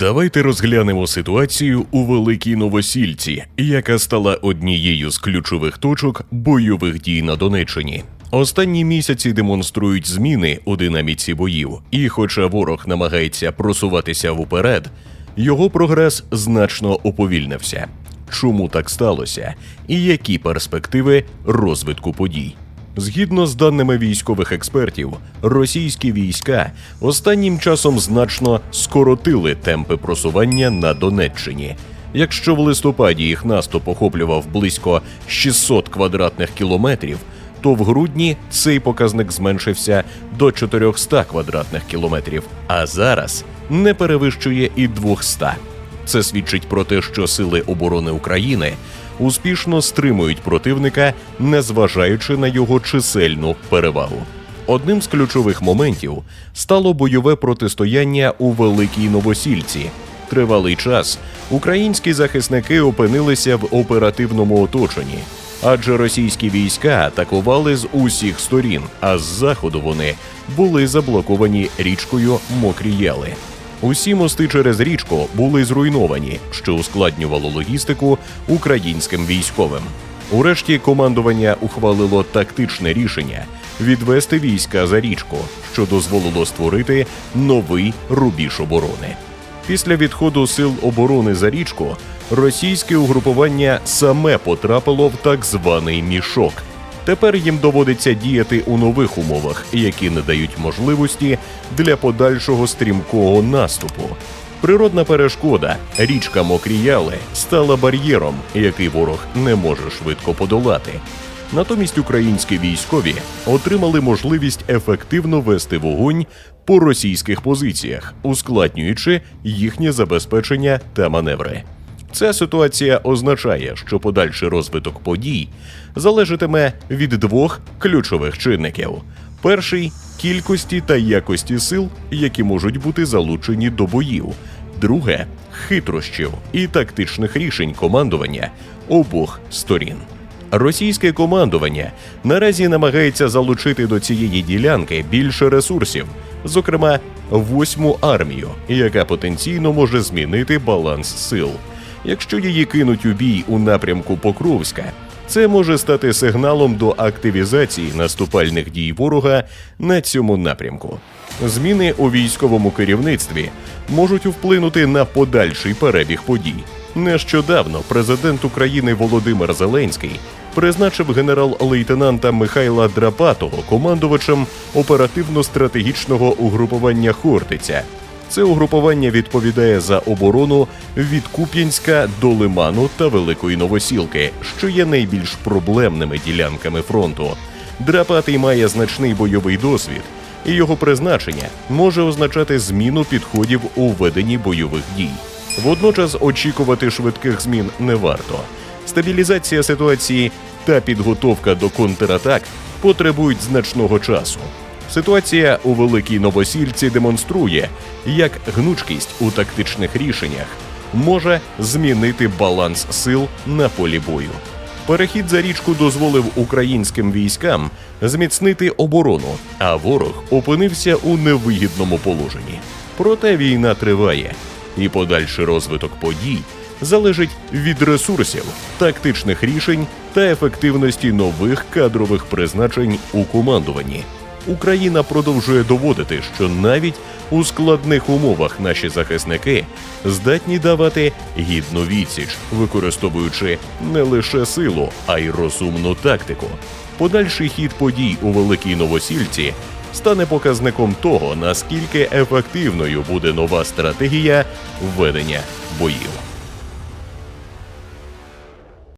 Давайте розглянемо ситуацію у Великій Новосільці, яка стала однією з ключових точок бойових дій на Донеччині. Останні місяці демонструють зміни у динаміці боїв, і хоча ворог намагається просуватися вперед, його прогрес значно уповільнився. Чому так сталося, і які перспективи розвитку подій? Згідно з даними військових експертів, російські війська останнім часом значно скоротили темпи просування на Донеччині. Якщо в листопаді їх наступ охоплював близько 600 квадратних кілометрів, то в грудні цей показник зменшився до 400 квадратних кілометрів, а зараз не перевищує і 200. Це свідчить про те, що сили оборони України успішно стримують противника, незважаючи на його чисельну перевагу. Одним з ключових моментів стало бойове протистояння у Великій Новосільці. Тривалий час українські захисники опинилися в оперативному оточенні, адже російські війська атакували з усіх сторін, а з заходу вони були заблоковані річкою Мокрі Яли. Усі мости через річку були зруйновані, що ускладнювало логістику українським військовим. Урешті командування ухвалило тактичне рішення відвести війська за річку, що дозволило створити новий рубіж оборони. Після відходу сил оборони за річку російське угрупування саме потрапило в так званий мішок. Тепер їм доводиться діяти у нових умовах, які не дають можливості для подальшого стрімкого наступу. Природна перешкода, річка Мокріяли, стала бар'єром, який ворог не може швидко подолати. Натомість українські військові отримали можливість ефективно вести вогонь по російських позиціях, ускладнюючи їхнє забезпечення та маневри. Ця ситуація означає, що подальший розвиток подій залежатиме від двох ключових чинників: перший кількості та якості сил, які можуть бути залучені до боїв, друге хитрощів і тактичних рішень командування обох сторін. Російське командування наразі намагається залучити до цієї ділянки більше ресурсів, зокрема восьму армію, яка потенційно може змінити баланс сил. Якщо її кинуть у бій у напрямку Покровська, це може стати сигналом до активізації наступальних дій ворога на цьому напрямку. Зміни у військовому керівництві можуть вплинути на подальший перебіг подій. Нещодавно президент України Володимир Зеленський призначив генерал-лейтенанта Михайла Драпатого командувачем оперативно-стратегічного угрупування Хортиця. Це угрупування відповідає за оборону від Куп'янська до Лиману та Великої Новосілки, що є найбільш проблемними ділянками фронту. Драпатий має значний бойовий досвід, і його призначення може означати зміну підходів у веденні бойових дій. Водночас очікувати швидких змін не варто. Стабілізація ситуації та підготовка до контратак потребують значного часу. Ситуація у Великій Новосільці демонструє, як гнучкість у тактичних рішеннях може змінити баланс сил на полі бою. Перехід за річку дозволив українським військам зміцнити оборону, а ворог опинився у невигідному положенні. Проте війна триває, і подальший розвиток подій залежить від ресурсів, тактичних рішень та ефективності нових кадрових призначень у командуванні. Україна продовжує доводити, що навіть у складних умовах наші захисники здатні давати гідну відсіч, використовуючи не лише силу, а й розумну тактику. Подальший хід подій у Великій Новосільці стане показником того, наскільки ефективною буде нова стратегія ведення боїв.